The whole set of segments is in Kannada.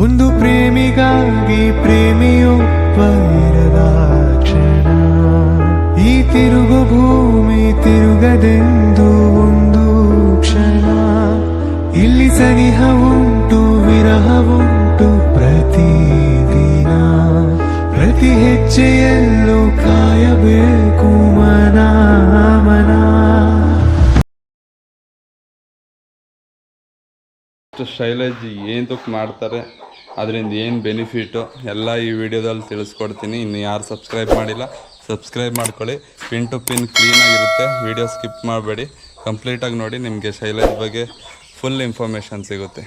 ಒಂದು ಪ್ರೇಮಿಗಾಗಿ ಇರದ ಕ್ಷಣ. ಈ ತಿರುಗು ಭೂಮಿ ತಿರುಗದೆಂದು ಒಂದು ಕ್ಷಣ. ಇಲ್ಲಿ ಸನಿಹ ಉಂಟು ವಿರಹ ಉಂಟು ಪ್ರತಿದಿನ. ಪ್ರತಿ ಹೆಜ್ಜೆಯಲ್ಲೂ ಕಾಯಬೇಕು ಮನ ಮನ ಶೈಲೇಜ್ ಮಾಡ್ತಾರೆ? ಅದರಿಂದ ಏನು ಬೆನಿಫಿಟ್ಟು ಎಲ್ಲ ಈ ವಿಡಿಯೋದಲ್ಲಿ ತಿಳಿಸ್ಕೊಡ್ತೀನಿ. ಇನ್ನು ಯಾರು ಸಬ್ಸ್ಕ್ರೈಬ್ ಮಾಡಿಲ್ಲ ಸಬ್ಸ್ಕ್ರೈಬ್ ಮಾಡ್ಕೊಳ್ಳಿ. ಪಿನ್ ಟು ಪಿನ್ ಕ್ಲೀನಾಗಿರುತ್ತೆ ವಿಡಿಯೋ ಸ್ಕಿಪ್ ಮಾಡಬೇಡಿ. ಕಂಪ್ಲೀಟಾಗಿ ನೋಡಿ ನಿಮಗೆ ಶೈಲೇಜ್ ಬಗ್ಗೆ ಫುಲ್ ಇನ್ಫಾರ್ಮೇಷನ್ ಸಿಗುತ್ತೆ.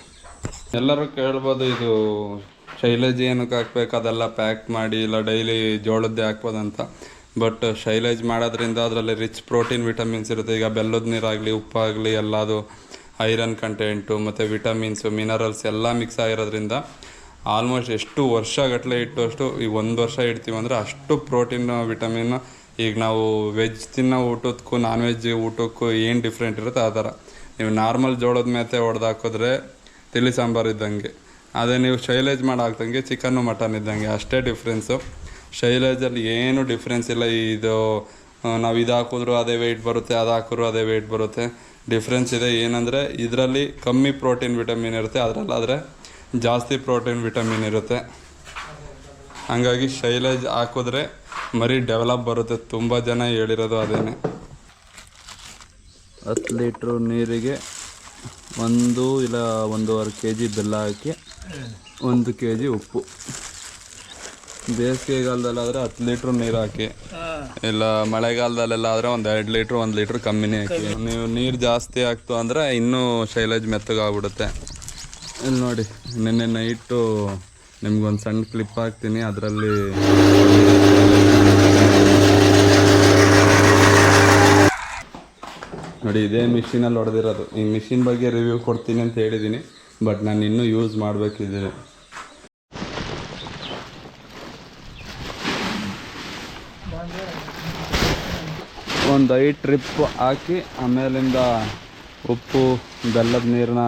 ಎಲ್ಲರೂ ಕೇಳ್ಬೋದು, ಇದು ಶೈಲೇಜ್ ಏನಕ್ಕೆ ಹಾಕ್ಬೇಕು, ಅದೆಲ್ಲ ಪ್ಯಾಕ್ ಮಾಡಿ, ಇಲ್ಲ ಡೈಲಿ ಜೋಳದ್ದೇ ಹಾಕ್ಬೋದಂತ ಬಟ್ ಶೈಲೇಜ್ ಮಾಡೋದ್ರಿಂದ ಅದರಲ್ಲಿ ರಿಚ್ ಪ್ರೋಟೀನ್ ವಿಟಮಿನ್ಸ್ ಇರುತ್ತೆ. ಈಗ ಬೆಲ್ಲದ ನೀರಾಗಲಿ, ಉಪ್ಪಾಗಲಿ, ಎಲ್ಲದು ಐರನ್ ಕಂಟೆಂಟು, ಮತ್ತು ವಿಟಮಿನ್ಸು, ಮಿನರಲ್ಸ್ ಎಲ್ಲ ಮಿಕ್ಸ್ ಆಗಿರೋದ್ರಿಂದ ಆಲ್ಮೋಸ್ಟ್ ಎಷ್ಟು ವರ್ಷಗಟ್ಟಲೆ ಇಟ್ಟು ಅಷ್ಟು ಈಗ ಒಂದು ವರ್ಷ ಇಡ್ತೀವಿ ಅಂದರೆ ಅಷ್ಟು ಪ್ರೋಟೀನ್ ವಿಟಮಿನ್ ಈಗ ನಾವು ವೆಜ್ ತಿನ್ನೋ ಊಟಕ್ಕೂ ನಾನ್ ವೆಜ್ ಊಟಕ್ಕೂ ಏನು ಡಿಫ್ರೆಂಟ್ ಇರುತ್ತೆ ಆ ಥರ. ನೀವು ನಾರ್ಮಲ್ ಜೋಳದ ಮೇತೆ ಹೊಡೆದು ಹಾಕಿದ್ರೆ ತಿಳಿ ಸಾಂಬಾರು ಇದ್ದಂಗೆ. ಅದೇ ನೀವು ಶೈಲೇಜ್ ಮಾಡಿ ಹಾಕ್ದಂಗೆ ಚಿಕನ್ನು ಮಟನ್ ಇದ್ದಂಗೆ. ಅಷ್ಟೇ ಡಿಫ್ರೆನ್ಸು ಶೈಲೇಜಲ್ಲಿ ಏನು ಡಿಫ್ರೆನ್ಸ್ ಇಲ್ಲ. ಇದು ನಾವು ಇದು ಹಾಕಿದ್ರು ಅದೇ ವೆಯ್ಟ್ ಬರುತ್ತೆ, ಅದು ಹಾಕಿದ್ರು ಅದೇ ವೆಯ್ಟ್ ಬರುತ್ತೆ. ಡಿಫ್ರೆನ್ಸ್ ಇದೆ. ಏನಂದರೆ, ಇದರಲ್ಲಿ ಕಮ್ಮಿ ಪ್ರೋಟೀನ್ ವಿಟಮಿನ್ ಇರುತ್ತೆ. ಅದರಲ್ಲಾದರೆ ಜಾಸ್ತಿ ಪ್ರೋಟೀನ್ ವಿಟಮಿನ್ ಇರುತ್ತೆ. ಹಾಗಾಗಿ ಶೈಲೇಜ್ ಹಾಕಿದ್ರೆ ಮರಿ ಡೆವಲಪ್ ಬರುತ್ತೆ. ತುಂಬ ಜನ ಹೇಳಿರೋದು ಅದೇನೆ. ಹತ್ತು ಲೀಟ್ರು ನೀರಿಗೆ ಒಂದು ಇಲ್ಲ ಒಂದೂವರೆ ಕೆ ಜಿ ಬೆಲ್ಲ ಹಾಕಿ ಒಂದು ಕೆ ಜಿ ಉಪ್ಪು. ಬೇಸಿಗೆಗಾಲದಲ್ಲಾದರೆ ಹತ್ತು ಲೀಟ್ರ್ ನೀರು ಹಾಕಿ. ಇಲ್ಲ ಮಳೆಗಾಲದಲ್ಲೆಲ್ಲ ಆದರೆ ಒಂದು ಎರಡು ಲೀಟ್ರ್ ಒಂದು ಲೀಟ್ರ್ ಕಮ್ಮಿನೇ ಹಾಕಿ. ನೀವು ನೀರು ಜಾಸ್ತಿ ಆಗ್ತು ಅಂದರೆ ಇನ್ನೂ ಶೈಲೇಜ್ ಮೆತ್ತಗಾಗ್ಬಿಡುತ್ತೆ. ಇಲ್ಲಿ ನೋಡಿ ನಿನ್ನೆ ನೈಟು ನಿಮ್ಗೊಂದು ಸಣ್ಣ ಕ್ಲಿಪ್ ಹಾಕ್ತೀನಿ ಅದರಲ್ಲಿ ನೋಡಿ ಇದೇ ಮಿಷಿನಲ್ಲಿ ಹೊಡೆದಿರೋದು. ಈ ಮಿಷಿನ್ ಬಗ್ಗೆ ರಿವ್ಯೂ ಕೊಡ್ತೀನಿ ಅಂತ ಹೇಳಿದ್ದೀನಿ ಬಟ್ ನಾನು ಇನ್ನೂ ಯೂಸ್ ಮಾಡಬೇಕಿದ್ದೀನಿ ಒಂದು ಐದು ಟ್ರಿಪ್ ಹಾಕಿ, ಆಮೇಲಿಂದ ಉಪ್ಪು, ಬೆಲ್ಲದ ನೀರನ್ನ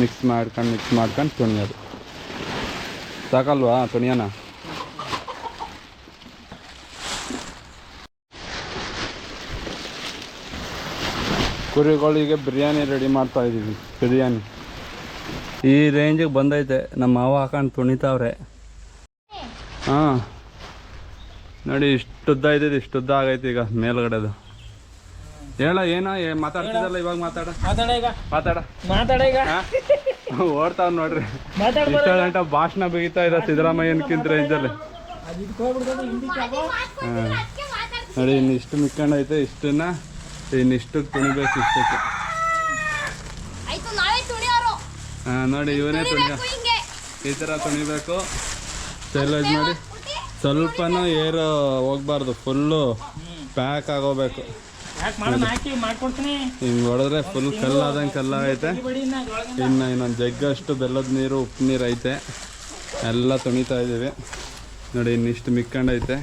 ಮಿಕ್ಸ್ ಮಾಡ್ಕೊಂಡು ಮಿಕ್ಸ್ ಮಾಡ್ಕೊಂಡು ತುಣಿಯೋದು. ಸಾಕಲ್ವಾ ತುಣಿಯೋಣ ಕುರಿಗಳಿಗೆ ಬಿರಿಯಾನಿ ರೆಡಿ ಮಾಡ್ತಾ ಇದ್ದೀವಿ ಬಿರಿಯಾನಿ. ಈ ರೇಂಜಿಗೆ ಬಂದೈತೆ ನಮ್ಮ ಮಾವ ಹಾಕೊಂಡು ತುಣಿತಾವ್ರೆ. ಹಾಂ. ನೋಡಿ ಇಷ್ಟುದ್ದ ಇದ್ದಿದ್ದು ಇಷ್ಟುದ್ದ ಆಗೈತೆ ಈಗ ಮೇಲ್ಗಡೆದು. ಹೇಳ ಏನೋ ಮಾತಾಡ್ತಿದ್ದಲ್ಲ ಇವಾಗ ಮಾತಾಡ? ಮಾತಾಡ ಈಗ. ಮಾತಾಡ. ಮಾತಾಡ ಈಗ. ಓಡ್ತಾವ್ ನೋಡ್ರಿ. ಮಾತಾಡ ಇಷ್ಟ ಗಂಟ ಭಾಷಣ ಬಿಗಿತಾ ಇದ್ದ ಸಿದ್ದರಾಮಯ್ಯನ್ಕಿಂತ ರೇಂಜಲ್ಲಿ ನೋಡಿ ಇನ್ನು ಇಷ್ಟು ಮಿಕ್ಕಂಡೈತೆ ಇಷ್ಟನ್ನ ಇನ್ನಿಷ್ಟು ತುಣಿಬೇಕು ಇಷ್ಟಕ್ಕೆ. ಹಾಂ ನೋಡಿ ಇವನೇ ತುಣಿಯ ಈ ಥರ ತುಣಿಬೇಕು. ಸ್ಟೆಲೈಸ್ ಮಾಡಿ. ಸ್ವಲ್ಪನೂ ಏರು ಹೋಗ್ಬಾರ್ದು ಫುಲ್ಲು ಪ್ಯಾಕ್ ಆಗೋಬೇಕು. ಹಿಂಗೆ ಹೊಡೆದ್ರೆ ಫುಲ್ ಕಲ್ಲಾದಂಗೆ ಕಲ್ಲಾಗೈತೆ. ಐತೆ ಇನ್ನ ಇನ್ನೊಂದು ಜಗ್ಗಷ್ಟು ಬೆಲ್ಲದ ನೀರು ಉಪ್ಪು ನೀರು ಐತೆ. ಎಲ್ಲ ತುಣಿತಾ ಇದ್ದೀವಿ. ನೋಡಿ ಇನ್ನಿಷ್ಟು ಮಿಕ್ಕಂಡೈತೆ.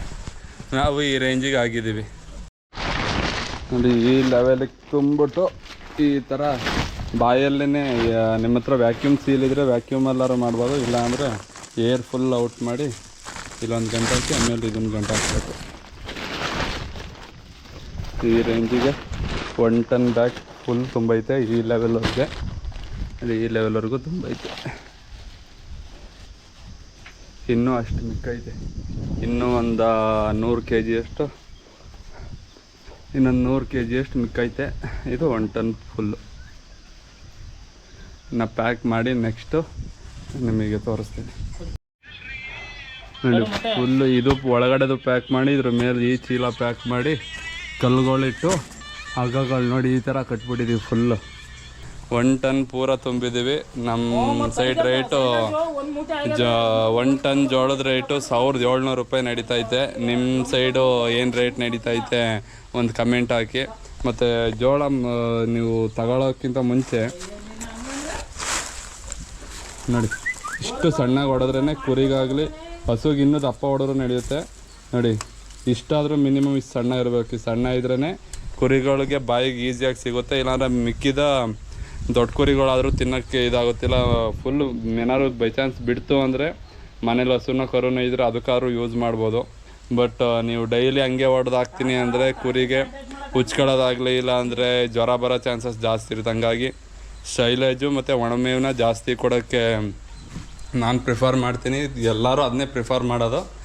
ನಾವು ಈ ರೇಂಜಿಗೆ ಆಗಿದ್ದೀವಿ. ನೋಡಿ ಈ ಲೆವೆಲಿಗೆ ತುಂಬಿಟ್ಟು ಈ ಥರ ಬಾಯಲ್ಲೇ ನಿಮ್ಮ ಹತ್ರ ವ್ಯಾಕ್ಯೂಮ್ ಸೀಲ್ ಇದ್ದರೆ ವ್ಯಾಕ್ಯೂಮ್ ಎಲ್ಲಾರು ಮಾಡ್ಬೋದು ಇಲ್ಲ ಅಂದರೆ ಏರ್ ಫುಲ್ ಔಟ್ ಮಾಡಿ ಇಲ್ಲೊಂದು ಗಂಟೆ ಹಾಕಿ ಆಮೇಲೆ ಇದೊಂದು ಗಂಟೆ ಹಾಕ್ಬೇಕು ಈ ರೇಂಜಿಗೆ ಒನ್ ಟನ್ ಬ್ಯಾಕ್ ಫುಲ್ ತುಂಬೈತೆ ಈ ಲೆವೆಲ್ವರೆಗೆ ಅದು ಈ ಲೆವೆಲ್ವರೆಗೂ ತುಂಬೈತೆ ಇನ್ನೂ ಅಷ್ಟು ಮಿಕ್ಕೈತೆ ಇನ್ನೂ ಒಂದು ನೂರು ಕೆ ಜಿಯಷ್ಟು ಇನ್ನೊಂದು ನೂರು ಕೆ ಜಿಯಷ್ಟು ಮಿಕ್ಕೈತೆ ಇದು ಒನ್ ಟನ್ ಫುಲ್ಲು ನಾ ಪ್ಯಾಕ್ ಮಾಡಿ ನೆಕ್ಸ್ಟು ನಿಮಗೆ ತೋರಿಸ್ತೀನಿ. ನೋಡಿ ಫುಲ್ಲು ಇದು ಒಳಗಡೆದು ಪ್ಯಾಕ್ ಮಾಡಿ ಇದ್ರ ಮೇಲೆ ಈ ಚೀಲ ಪ್ಯಾಕ್ ಮಾಡಿ ಕಲ್ಲುಗಳಿಟ್ಟು ಹಗ್ಗಗಳು ನೋಡಿ ಈ ಥರ ಕಟ್ಬಿಟ್ಟಿದ್ದೀವಿ ಫುಲ್ಲು ಒನ್ ಟನ್ ಪೂರ ತುಂಬಿದ್ದೀವಿ ನಮ್ಮ ಸೈಡ್ ರೇಟು ಜ ಒನ್ ಟನ್ ಜೋಳದ ರೇಟು ಸಾವಿರದ ಏಳ್ನೂರು ರೂಪಾಯಿ ನಡೀತೈತೆ ನಿಮ್ಮ ಸೈಡು ಏನು ರೇಟ್ ನಡೀತೈತೆ ಒಂದು ಕಮೆಂಟ್ ಹಾಕಿ. ಮತ್ತು ಜೋಳ ನೀವು ತಗೊಳ್ಳೋಕ್ಕಿಂತ ಮುಂಚೆ ನೋಡಿ ಇಷ್ಟು ಸಣ್ಣಗೆ ಹೊಡೆದ್ರೇ ಕುರಿಗಾಗಲಿ ಹಸುಗೆ ಇನ್ನೂ ದಪ್ಪ ಹೊಡೋರು ನಡೆಯುತ್ತೆ. ನೋಡಿ, ಇಷ್ಟಾದರೂ ಮಿನಿಮಮ್ ಇಷ್ಟು ಸಣ್ಣ ಇರಬೇಕು. ಈ ಸಣ್ಣ ಇದ್ರೇ ಕುರಿಗಳಿಗೆ ಬಾಯಿಗೆ ಈಸಿಯಾಗಿ ಸಿಗುತ್ತೆ. ಇಲ್ಲಾಂದ್ರೆ ಮಿಕ್ಕಿದ ದೊಡ್ಡ ಕುರಿಗಳಾದರೂ ತಿನ್ನೋಕ್ಕೆ ಇದಾಗುತ್ತಿಲ್ಲ. ಫುಲ್ ಏನಾದ್ರು ಬೈ ಚಾನ್ಸ್ ಬಿಡ್ತು ಅಂದರೆ ಮನೇಲಿ ಹಸುನ, ಕರುನ ಇದ್ರೆ ಅದಕ್ಕಾದ್ರೂ ಯೂಸ್ ಮಾಡ್ಬೋದು. ಬಟ್ ನೀವು ಡೈಲಿ ಹಂಗೆ ಹೊಡೆದು ಹಾಕ್ತೀನಿ ಅಂದರೆ ಕುರಿಗೆ ಹುಚ್ಕೊಳ್ಳೋದಾಗಲಿ ಇಲ್ಲ ಅಂದರೆ ಜ್ವರ ಬರೋ ಚಾನ್ಸಸ್ ಜಾಸ್ತಿ ಇರುತ್ತೆ. ಹಂಗಾಗಿ ಶೈಲೇಜು ಮತ್ತು ಒಣಮೇವನ್ನ ಜಾಸ್ತಿ ಕೊಡೋಕ್ಕೆ ನಾನು ಪ್ರಿಫರ್ ಮಾಡ್ತೀನಿ. ಎಲ್ಲರೂ ಅದನ್ನೇ ಪ್ರಿಫರ್ ಮಾಡೋದು.